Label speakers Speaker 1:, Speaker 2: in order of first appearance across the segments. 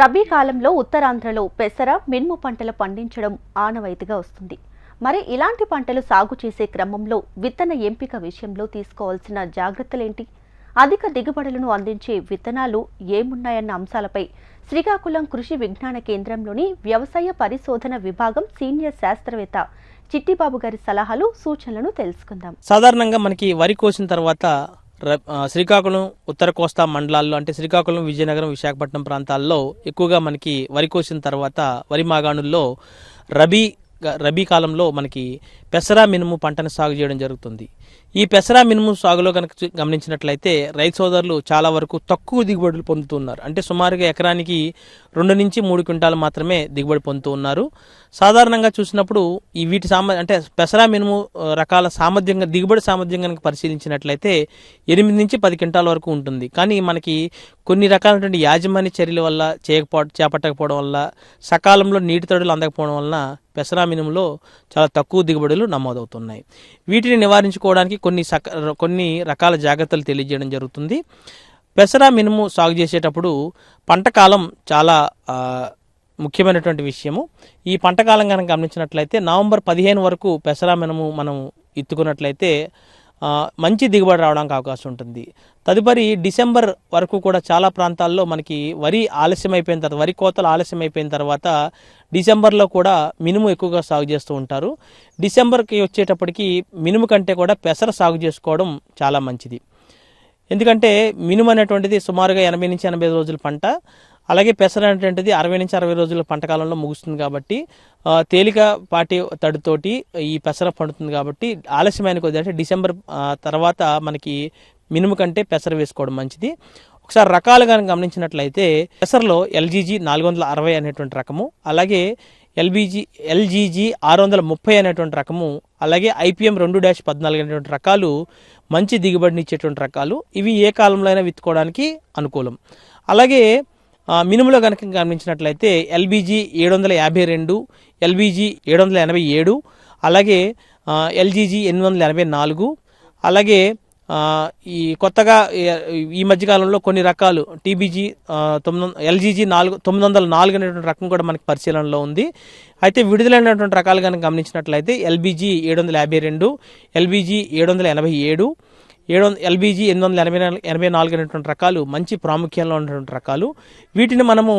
Speaker 1: రబీ కాలంలో ఉత్తరాంధ్రలో పెసర మినుము పంటలు పండించడం ఆనవాయితీగా వస్తుంది. మరి ఇలాంటి పంటలు సాగు చేసే క్రమంలో విత్తన ఎంపిక విషయంలో తీసుకోవాల్సిన జాగ్రత్తలేంటి? అధిక దిగుబడులను అందించే విత్తనాలు ఏమున్నాయన్న అంశాలపై శ్రీకాకుళం కృషి విజ్ఞాన కేంద్రంలోని వ్యవసాయ పరిశోధన విభాగం సీనియర్ శాస్త్రవేత్త చిట్టిబాబు గారి సలహాలు సూచనలను తెలుసుకుందాం.
Speaker 2: సాధారణంగా మనకి వరి కోసిన తర్వాత శ్రీకాకుళం ఉత్తర కోస్తా మండలాల్లో అంటే శ్రీకాకుళం విజయనగరం విశాఖపట్నం ప్రాంతాల్లో ఎక్కువగా మనకి వరి కోసిన తర్వాత వరి మాగాణుల్లో రబీ రబీ కాలంలో మనకి పెసరా మినుము పంటను సాగు చేయడం జరుగుతుంది. ఈ పెసరా మినుము సాగులో కనుక గమనించినట్లయితే రైతు సోదరులు చాలా వరకు తక్కువ దిగుబడులు పొందుతున్నారు అంటే సుమారుగా ఎకరానికి రెండు నుంచి మూడు క్వింటాలు మాత్రమే దిగుబడి పొందుతూ ఉన్నారు. సాధారణంగా చూసినప్పుడు ఈ వీటి సామ అంటే పెసరా మినుము రకాల సామర్థ్యంగా దిగుబడి సామర్థ్యం కనుక పరిశీలించినట్లయితే ఎనిమిది నుంచి పది క్వింటాల వరకు ఉంటుంది. కానీ మనకి కొన్ని రకాలైనటువంటి యాజమాన్య చర్యల వల్ల చేయకపో చేపట్టకపోవడం వల్ల సకాలంలో నీటి తడులు అందకపోవడం వలన పెసరా మినుములో చాలా తక్కువ దిగుబడులు నమోదవుతున్నాయి. వీటిని నివారించుకోవడానికి కొన్ని సక కొన్ని రకాల జాగ్రత్తలు తెలియజేయడం జరుగుతుంది. పెసరా మినుము సాగు చేసేటప్పుడు పంట కాలం చాలా ముఖ్యమైనటువంటి విషయము. ఈ పంట కాలం కనుక గమనించినట్లయితే నవంబర్ పదిహేను వరకు పెసరా మినుము మనం ఇత్తుకున్నట్లయితే మంచి దిగుబడి రావడానికి అవకాశం ఉంటుంది. తదుపరి డిసెంబర్ వరకు కూడా చాలా ప్రాంతాల్లో మనకి వరి ఆలస్యం అయిపోయిన తర్వాత వరి కోతలు ఆలస్యం అయిపోయిన తర్వాత డిసెంబర్లో కూడా మినుము ఎక్కువగా సాగు చేస్తూ ఉంటారు. డిసెంబర్కి వచ్చేటప్పటికి మినుము కంటే కూడా పెసర సాగు చేసుకోవడం చాలా మంచిది. ఎందుకంటే మినుము అనేటువంటిది సుమారుగా ఎనభై నుంచి ఎనభై రోజుల పంట అలాగే పెసర అనేటువంటిది అరవై నుంచి అరవై రోజుల పంట కాలంలో ముగుస్తుంది కాబట్టి తేలిక పాటి తడితోటి ఈ పెసర పండుతుంది కాబట్టి ఆలస్యమైన కొద్ది అంటే డిసెంబర్ తర్వాత మనకి మినుము కంటే పెసర వేసుకోవడం మంచిది. ఒకసారి రకాలు కానీ గమనించినట్లయితే పెసరలో ఎల్జీజీ నాలుగు వందల అరవై అనేటువంటి రకము అలాగే ఎల్బీజీ ఎల్జీజీ ఆరు వందల ముప్పై అనేటువంటి రకము అలాగే ఐపీఎం రెండు డాష్ పద్నాలుగు అనేటువంటి రకాలు మంచి దిగుబడిని ఇచ్చేటువంటి రకాలు. ఇవి ఏ కాలంలో అయినా విత్తుకోవడానికి అనుకూలం. అలాగే మినుములో కనుక గమనించినట్లయితే ఎల్బీజీ ఏడు వందల యాభై రెండు ఎల్బీజీ ఏడు వందల ఎనభై ఏడు అలాగే ఎల్జీజీ ఎనిమిది వందల ఎనభై నాలుగు అలాగే ఈ కొత్తగా ఈ- మధ్యకాలంలో కొన్ని రకాలు టీబీజీ తొమ్మిది వంద- ఎల్జీజీ నాలుగు తొమ్మిది వందల నాలుగు అనేటువంటి రకం కూడా మనకి పరిశీలనలో ఉంది. అయితే విడుదలైనటువంటి రకాలు కనుక గమనించినట్లయితే ఎల్బీజీ ఏడు వందల యాభై రెండు ఎల్బీజీ ఏడు వందల ఎనభై ఏడు ఏడు వందల ఎల్బీజీ ఎనిమిది వందల ఎనభై నాలుగు ఎనభై నాలుగు అనేటువంటి రకాలు మంచి ప్రాముఖ్యంలో ఉన్నటువంటి రకాలు. వీటిని మనము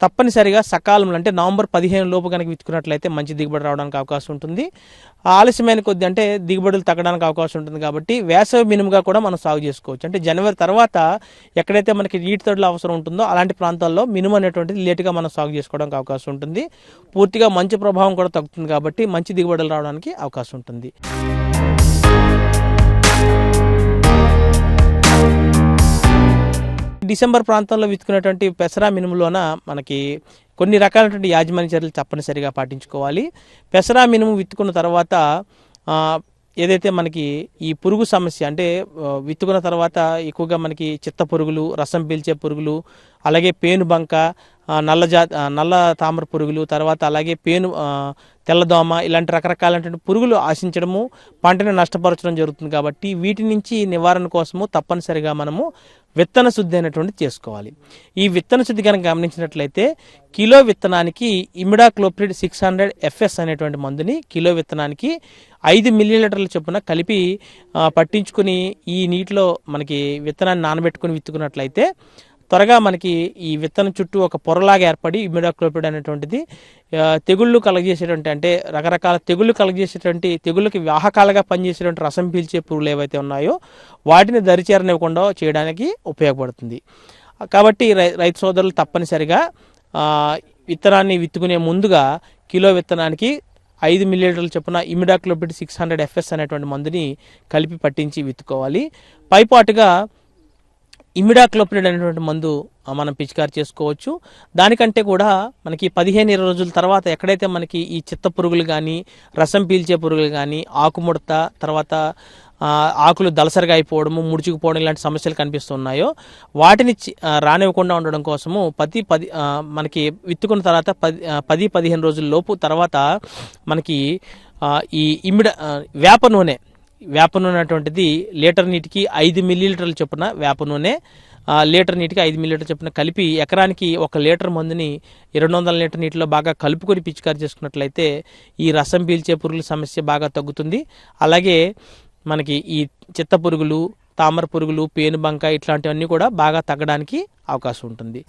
Speaker 2: తప్పనిసరిగా సకాలంలో అంటే నవంబర్ పదిహేను లోపు కనుక విత్తుకున్నట్లయితే మంచి దిగుబడి రావడానికి అవకాశం ఉంటుంది. ఆలస్యమైన కొద్ది అంటే దిగుబడులు తగ్గడానికి అవకాశం ఉంటుంది కాబట్టి వేసవి మినుముగా కూడా మనం సాగు చేసుకోవచ్చు. అంటే జనవరి తర్వాత ఎక్కడైతే మనకి నీటి తడులు అవసరం ఉంటుందో అలాంటి ప్రాంతాల్లో మినుము అనేటువంటిది లేటుగా మనం సాగు చేసుకోవడానికి అవకాశం ఉంటుంది. పూర్తిగా మంచి ప్రభావం కూడా తగ్గుతుంది కాబట్టి మంచి దిగుబడులు రావడానికి అవకాశం ఉంటుంది. డిసెంబర్ ప్రాంతంలో విత్తుకున్నటువంటి పెసరా మినుములోన మనకి కొన్ని రకాలైనటువంటి యాజమాన్య చర్యలు తప్పనిసరిగా పాటించుకోవాలి. పెసరా మినుము విత్తుకున్న తర్వాత ఏదైతే మనకి ఈ పురుగు సమస్య అంటే విత్తుకున్న తర్వాత ఎక్కువగా మనకి చిత్త పురుగులు రసం పీల్చే పురుగులు అలాగే పేను బంక నల్ల జా నల్ల తామర పురుగులు తర్వాత అలాగే పేను తెల్లదోమ ఇలాంటి రకరకాలైనటువంటి పురుగులు ఆశించడము పంటను నష్టపరచడం జరుగుతుంది కాబట్టి వీటి నుంచి నివారణ కోసము తప్పనిసరిగా మనము విత్తన శుద్ధి అనేటువంటి చేసుకోవాలి. ఈ విత్తన శుద్ధి కనుక గమనించినట్లయితే కిలో విత్తనానికి ఇమిడాక్లోప్రిడ్ సిక్స్ హండ్రెడ్ ఎఫ్ఎస్ అనేటువంటి మందుని కిలో విత్తనానికి ఐదు మిల్లీలీటర్ల చొప్పున కలిపి పట్టించుకుని ఈ నీటిలో మనకి విత్తనాన్ని నానబెట్టుకుని విత్తుకున్నట్లయితే త్వరగా మనకి ఈ విత్తనం చుట్టూ ఒక పొరలాగా ఏర్పడి ఇమిడాక్లోపిడ్ అనేటువంటిది తెగుళ్ళు కలగజేసేటువంటి అంటే రకరకాల తెగుళ్ళు కలగజేసేటువంటి తెగుళ్ళకి వాహకాలుగా పనిచేసేటువంటి రసం పీల్చే పురుగులు ఏవైతే ఉన్నాయో వాటిని దరిచేరనివ్వకుండా చేయడానికి ఉపయోగపడుతుంది. కాబట్టి రై- రైతు సోదరులు తప్పనిసరిగా విత్తనాన్ని విత్తుకునే ముందుగా కిలో విత్తనానికి ఐదు మిల్లీలీటర్ల చొప్పున ఇమిడాక్లోపిడ్ సిక్స్ హండ్రెడ్ ఎఫ్ఎస్ అనేటువంటి మందుని కలిపి పట్టించి విత్తుకోవాలి. పైపాటుగా ఇమిడాక్లోపిడ్ అనేటువంటి మందు మనం పిచికారి చేసుకోవచ్చు. దానికంటే కూడా మనకి పదిహేను ఇరవై రోజుల తర్వాత ఎక్కడైతే మనకి ఈ చిత్త పురుగులు కానీ రసం పీల్చే పురుగులు కానీ ఆకుముడత తర్వాత ఆకులు దలసరిగా అయిపోవడము ముడుచుకుపోవడం ఇలాంటి సమస్యలు కనిపిస్తున్నాయో వాటిని చి- రానివ్వకుండా ఉండడం కోసము పది పది మనకి విత్తుకున్న తర్వాత పది పది పదిహేను రోజుల లోపు తర్వాత మనకి ఈ ఇమిడ వేప నూనె వేప నూనె అటువంటిది లీటర్ నీటికి ఐదు మిల్లీలీటర్ల చొప్పున వేప నూనె లీటర్ నీటికి ఐదు మిల్లీలీటర్ చొప్పున కలిపి ఎకరానికి ఒక లీటర్ మందుని రెండు వందల లీటర్ నీటిలో బాగా కలుపుకొని పిచికారి చేసుకున్నట్లయితే ఈ రసం పీల్చే పురుగుల సమస్య బాగా తగ్గుతుంది. అలాగే మనకి ఈ చిత్త పురుగులు తామర పురుగులు పేనుబంక ఇట్లాంటివన్నీ కూడా బాగా తగ్గడానికి అవకాశం ఉంటుంది.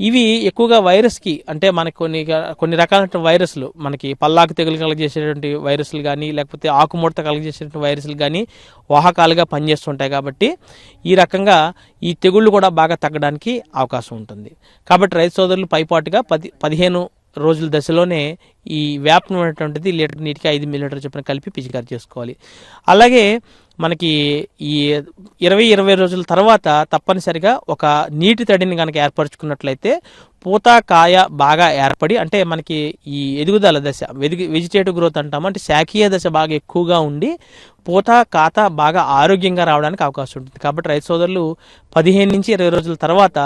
Speaker 2: ఇవి ఎక్కువగా వైరస్కి అంటే మనకి కొన్ని కొన్ని రకాలైన వైరస్లు మనకి పల్లాకు తెగులు కలగజేసేటువంటి వైరస్లు కానీ లేకపోతే ఆకుముడత కలగజేసేటువంటి వైరస్లు కానీ వాహకాలుగా పనిచేస్తుంటాయి కాబట్టి ఈ రకంగా ఈ తెగుళ్ళు కూడా బాగా తగ్గడానికి అవకాశం ఉంటుంది. కాబట్టి రైతు సోదరులు పైపాటుగా పది పదిహేను రోజుల దశలోనే ఈ వేపం లీటర్ నీటికి ఐదు మిల్లీలీటర్ చొప్పున కలిపి పిచికారి చేసుకోవాలి. అలాగే మనకి ఈ ఇరవై ఇరవై రోజుల తర్వాత తప్పనిసరిగా ఒక నీటి తడిని కనుక ఏర్పరచుకున్నట్లయితే పూత కాయ బాగా ఏర్పడి అంటే మనకి ఈ ఎదుగుదల దశ వెదిగి వెజిటేటివ్ గ్రోత్ అంటాము అంటే శాఖీయ దశ బాగా ఎక్కువగా ఉండి పూత కాత బాగా ఆరోగ్యంగా రావడానికి అవకాశం ఉంటుంది. కాబట్టి రైతు సోదరులు పదిహేను నుంచి ఇరవై రోజుల తర్వాత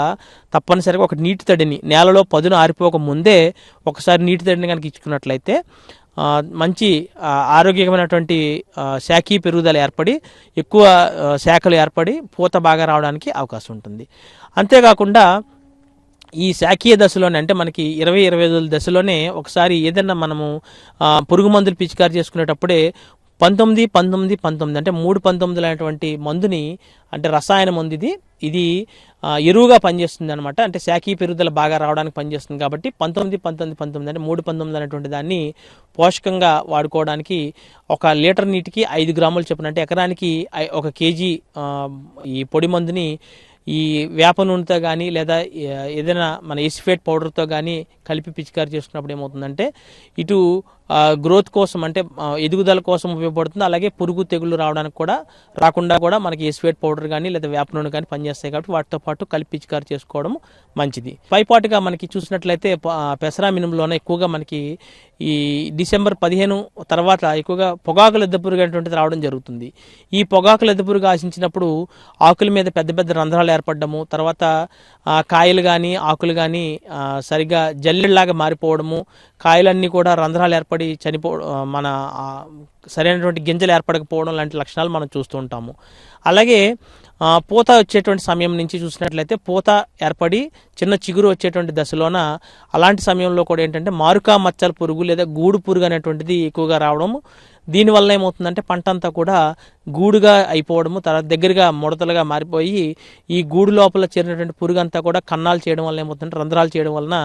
Speaker 2: తప్పనిసరిగా ఒక నీటి తడిని నేలలో పదును ఆరిపోక ముందే ఒకసారి నీటి తడిని కనుక ఇచ్చుకున్నట్లయితే మంచి ఆరోగ్యకరమైనటువంటి శాఖీ పెరుగుదల ఏర్పడి ఎక్కువ శాఖలు ఏర్పడి పూత బాగా రావడానికి అవకాశం ఉంటుంది. అంతేకాకుండా ఈ శాఖీయ దశలోనే అంటే మనకి ఇరవై ఇరవై ఐదు దశలోనే ఒకసారి ఏదైనా మనము పురుగు మందులు పిచికారి చేసుకునేటప్పుడే పంతొమ్మిది పంతొమ్మిది పంతొమ్మిది అంటే మూడు పంతొమ్మిది అనేటువంటి మందుని అంటే రసాయన మందు ఇది. ఇది ఎరువుగా పనిచేస్తుంది అనమాట అంటే శాఖీ పెరుగుదల బాగా రావడానికి పనిచేస్తుంది కాబట్టి పంతొమ్మిది పంతొమ్మిది పంతొమ్మిది అంటే మూడు పంతొమ్మిది అనేటువంటి దాన్ని పోషకంగా వాడుకోవడానికి ఒక లీటర్ నీటికి ఐదు గ్రాములు చెప్పిన అంటే ఎకరానికి ఒక కేజీ ఈ పొడి మందుని ఈ వేప నూనెతో కానీ లేదా ఏదైనా మన ఎసిఫేట్ పౌడర్తో కానీ కలిపి పిచికారి చేసుకున్నప్పుడు ఏమవుతుందంటే ఇటు గ్రోత్ కోసం అంటే ఎదుగుదల కోసం ఉపయోగపడుతుంది. అలాగే పురుగు తెగులు రావడానికి కూడా రాకుండా కూడా మనకి ఎసిఫేట్ పౌడర్ కానీ లేదా వేప నూనె కానీ పనిచేస్తాయి కాబట్టి వాటితో పాటు కలిపి పిచికారి చేసుకోవడం మంచిది. పైపాటుగా మనకి చూసినట్లయితే పెసరా మినుములోనే ఎక్కువగా మనకి ఈ డిసెంబర్ పదిహేను తర్వాత ఎక్కువగా పొగాకుల ఎద్దపురుగు అనేటువంటిది రావడం జరుగుతుంది. ఈ పొగాకుల ఎద్దపురుగు ఆశించినప్పుడు ఆకుల మీద పెద్ద పెద్ద రంధ్రాలు ఏర్పడము తర్వాత కాయలు కానీ ఆకులు కానీ సరిగ్గా జల్లెడలాగా మారిపోవడము కాయలన్నీ కూడా రంధ్రాలు ఏర్పడి చనిపో మన సరైనటువంటి గింజలు ఏర్పడకపోవడం లాంటి లక్షణాలు మనం చూస్తూ ఉంటాము. అలాగే పూత వచ్చేటువంటి సమయం నుంచి చూసినట్లయితే పూత ఏర్పడి చిన్న చిగురు వచ్చేటువంటి దశలోన అలాంటి సమయంలో కూడా ఏంటంటే మారుకా మచ్చల పురుగు లేదా గూడు పురుగు అనేటువంటిది ఎక్కువగా రావడం దీనివల్ల ఏమవుతుందంటే పంట అంతా కూడా గూడుగా అయిపోవడము తర్వాత దగ్గరగా ముడతలుగా మారిపోయి ఈ గూడు లోపల చేరినటువంటి పురుగు అంతా కూడా కన్నాలు చేయడం వల్ల ఏమవుతుందంటే రంధ్రాలు చేయడం వలన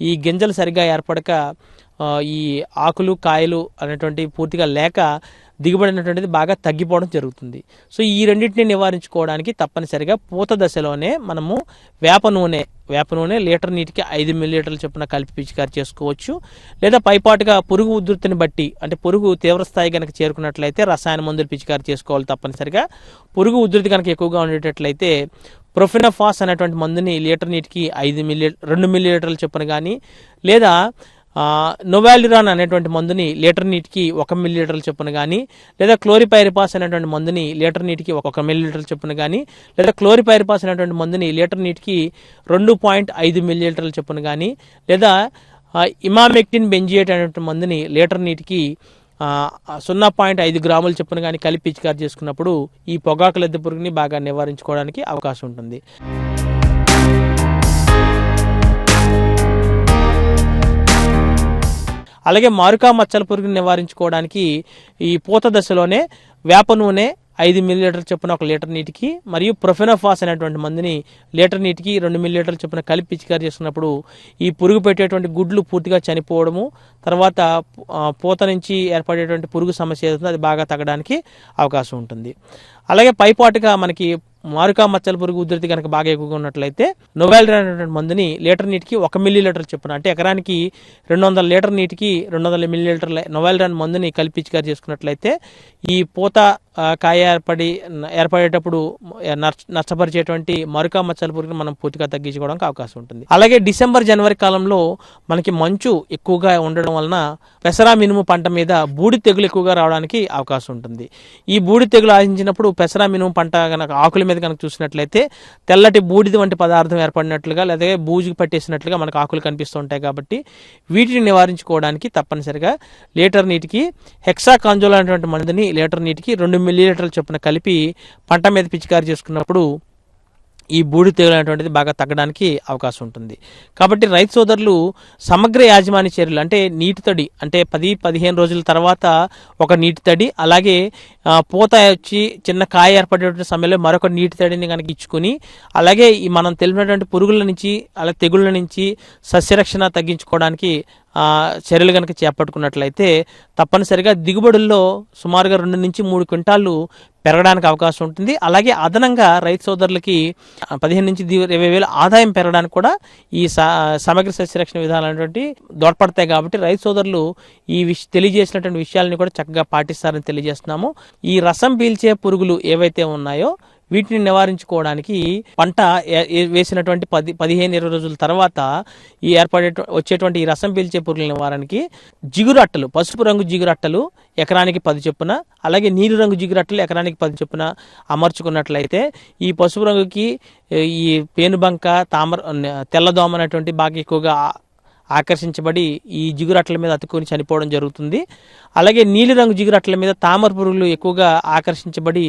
Speaker 2: ఈ గింజలు సరిగ్గా ఏర్పడక ఈ ఆకులు కాయలు అనేటువంటి పూర్తిగా లేక దిగుబడి అనేటువంటిది బాగా తగ్గిపోవడం జరుగుతుంది. సో ఈ రెండింటిని నివారించుకోవడానికి తప్పనిసరిగా పూత దశలోనే మనము వేప నూనె వేప నూనె లీటర్ నీటికి ఐదు మిల్లీలీటర్ల చొప్పున కలిపి పిచికారి చేసుకోవచ్చు. లేదా పైపాటుగా పురుగు ఉధృతిని బట్టి అంటే పురుగు తీవ్రస్థాయి కనుక చేరుకున్నట్లయితే రసాయన మందులు పిచికారి చేసుకోవాలి తప్పనిసరిగా. పురుగు ఉధృతి కనుక ఎక్కువగా ఉండేటట్లయితే ప్రొఫినఫాస్ అనేటువంటి మందుని లీటర్ నీటికి ఐదు మిల్లీ రెండు మిల్లీలీటర్ల చొప్పున కానీ లేదా నొవాలిరాన్ అనేటువంటి మందుని లీటర్ నీటికి ఒక మిల్లీలీటర్ల చొప్పున కానీ లేదా క్లోరిపైరిపాస్ అనేటువంటి మందుని లీటర్ నీటికి ఒక మిల్లీలీటర్ చొప్పున కానీ లేదా క్లోరిపైరిపాస్ అనేటువంటి మందుని లీటర్ నీటికి రెండు పాయింట్ ఐదు మిల్లీలీటర్ల చొప్పున కానీ లేదా ఇమామెక్టిన్ బెంజియేట్ అనేటువంటి మందుని లీటర్ నీటికి సున్నా పాయింట్ ఐదు గ్రాముల చొప్పున కానీ కలిపి పిచికారి చేసుకున్నప్పుడు ఈ పొగాకు లద్దె పురుగుని బాగా నివారించుకోవడానికి అవకాశం ఉంటుంది. అలాగే మారుకా మచ్చల పురుగుని నివారించుకోవడానికి ఈ పూత దశలోనే వేప నూనె ఐదు మిల్లీలీటర్ చొప్పున ఒక లీటర్ నీటికి మరియు ప్రొఫెనోఫాస్ అనేటువంటి మందుని లీటర్ నీటికి రెండు మిల్లీలీటర్ల చొప్పున కలిపి పిచికారి చేస్తున్నప్పుడు ఈ పురుగు పెట్టేటువంటి గుడ్లు పూర్తిగా చనిపోవడము తర్వాత పూత నుంచి ఏర్పడేటువంటి పురుగు సమస్య అది బాగా తగ్గడానికి అవకాశం ఉంటుంది. అలాగే పైపాటుగా మనకి మారుకా మచ్చల పురుగు ఉధృతి కనుక బాగా ఎక్కువగా ఉన్నట్లయితే నొవెల్ అనేటువంటి మందుని లీటర్ నీటికి ఒక మిల్లీ లీటర్ చొప్పున అంటే ఎకరానికి రెండు వందల లీటర్ నీటికి రెండు వందల మిల్లీ లీటర్ల నొవెల్ మందుని కలిపి పిచికారి చేసుకున్నట్లయితే ఈ పూత కాయ ఏర్పడి ఏర్పడేటప్పుడు నచ్చ- నష్టపరిచేటువంటి మరుకా మచ్చల పురుగుని మనం పూర్తిగా తగ్గించుకోవడానికి అవకాశం ఉంటుంది. అలాగే డిసెంబర్ జనవరి కాలంలో మనకి మంచు ఎక్కువగా ఉండడం వలన పెసరా మినుము పంట మీద బూడి తెగులు ఎక్కువగా రావడానికి అవకాశం ఉంటుంది. ఈ బూడి తెగులు ఆశించినప్పుడు పెసర మినుము పంట కనుక ఆకుల మీద కనుక చూసినట్లయితే తెల్లటి బూడిద వంటి పదార్థం ఏర్పడినట్లుగా లేదా బూజుకి పట్టేసినట్లుగా మనకు ఆకులు కనిపిస్తూ ఉంటాయి కాబట్టి వీటిని నివారించుకోవడానికి తప్పనిసరిగా లీటర్ నీటికి హెక్సా కాంజోల్ అనేటువంటి మందుని లీటర్ నీటికి రెండు మిల్లీ లీటర్ల చొప్పున కలిపి పంట మీద పిచికారి చేసుకున్నప్పుడు ఈ బూడి తెగులు అనేటువంటిది బాగా తగ్గడానికి అవకాశం ఉంటుంది. కాబట్టి రైతు సోదరులు సమగ్ర యాజమాన్య చర్యలు అంటే నీటి తడి అంటే పది పదిహేను రోజుల తర్వాత ఒక నీటి తడి అలాగే పూత వచ్చి చిన్న కాయ ఏర్పడేటువంటి సమయంలో మరొక నీటి తడిని కనుక ఇచ్చుకుని అలాగే ఈ మనం తెలిపినటువంటి పురుగుల నుంచి అలాగే తెగుళ్ళ నుంచి సస్యరక్షణ తగ్గించుకోవడానికి చర్యలు కనుక చేపట్టుకున్నట్లయితే తప్పనిసరిగా దిగుబడుల్లో సుమారుగా రెండు నుంచి మూడు క్వింటాళ్ళు పెరగడానికి అవకాశం ఉంటుంది. అలాగే అదనంగా రైతు సోదరులకి పదిహేను నుంచి ఇరవై వేల ఆదాయం పెరగడానికి కూడా ఈ స- సమగ్ర సస్యరక్షణ విధానాలు అనేటువంటి దోడ్పడతాయి కాబట్టి రైతు సోదరులు ఈ విష తెలియజేసినటువంటి విషయాలని కూడా చక్కగా పాటిస్తారని తెలియజేస్తున్నాము. ఈ రసం పీల్చే పురుగులు ఏవైతే ఉన్నాయో వీటిని నివారించుకోవడానికి పంట వేసినటువంటి పది పదిహేను ఇరవై రోజుల తర్వాత ఈ ఏర్పడే వచ్చేటువంటి ఈ రసం పీల్చే పురుగుల నివారణకి జిగురట్టలు పసుపు రంగు జిగురట్టలు ఎకరానికి పది చొప్పున అలాగే నీలి రంగు జిగురట్టలు ఎకరానికి పది చొప్పున అమర్చుకున్నట్లయితే ఈ పసుపు రంగుకి ఈ పేనుబంక తామర తెల్లదోమ అనేటువంటి బాగా ఎక్కువగా ఆకర్షించబడి ఈ జిగురట్ల మీద అతుక్కొని చనిపోవడం జరుగుతుంది. అలాగే నీలిరంగు జిగురట్ల మీద తామర పురుగులు ఎక్కువగా ఆకర్షించబడి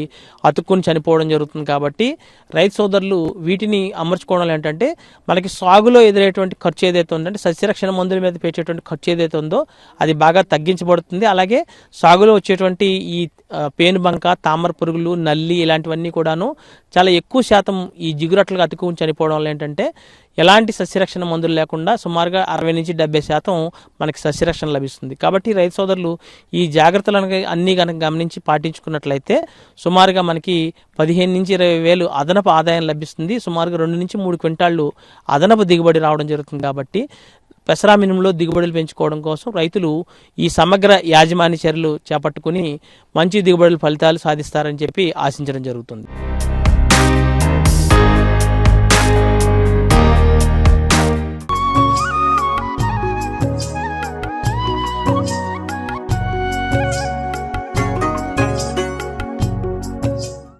Speaker 2: అతుక్కొని చనిపోవడం జరుగుతుంది కాబట్టి రైతు సోదరులు వీటిని అమర్చుకోవడం ఏంటంటే మనకి సాగులో ఎదురయ్యేటువంటి ఖర్చు ఏదైతే ఉందంటే సస్యరక్షణ మందుల మీద పెట్టేటువంటి ఖర్చు ఏదైతే ఉందో అది బాగా తగ్గించబడుతుంది. అలాగే సాగులో వచ్చేటువంటి ఈ పేనుబంక తామర పురుగులు నల్లి ఇలాంటివన్నీ కూడాను చాలా ఎక్కువ శాతం ఈ జిగురట్లుగా అతుక్కుని చనిపోవడం వల్ల ఏంటంటే ఎలాంటి సస్యరక్షణ మందులు లేకుండా సుమారుగా అరవై నుంచి డెబ్బై శాతం మనకి సస్యరక్షణ లభిస్తుంది. కాబట్టి రైతు సోదరులు ఈ జాగ్రత్తలను అన్నీ కనుక గమనించి పాటించుకున్నట్లయితే సుమారుగా మనకి పదిహేను నుంచి ఇరవై వేలు అదనపు ఆదాయం లభిస్తుంది. సుమారుగా రెండు నుంచి మూడు క్వింటాళ్ళు అదనపు దిగుబడి రావడం జరుగుతుంది కాబట్టి పెసరా మినుములో దిగుబడులు పెంచుకోవడం కోసం రైతులు ఈ సమగ్ర యాజమాన్య చర్యలు చేపట్టుకుని మంచి దిగుబడుల ఫలితాలు సాధిస్తారని చెప్పి ఆశించడం జరుగుతుంది.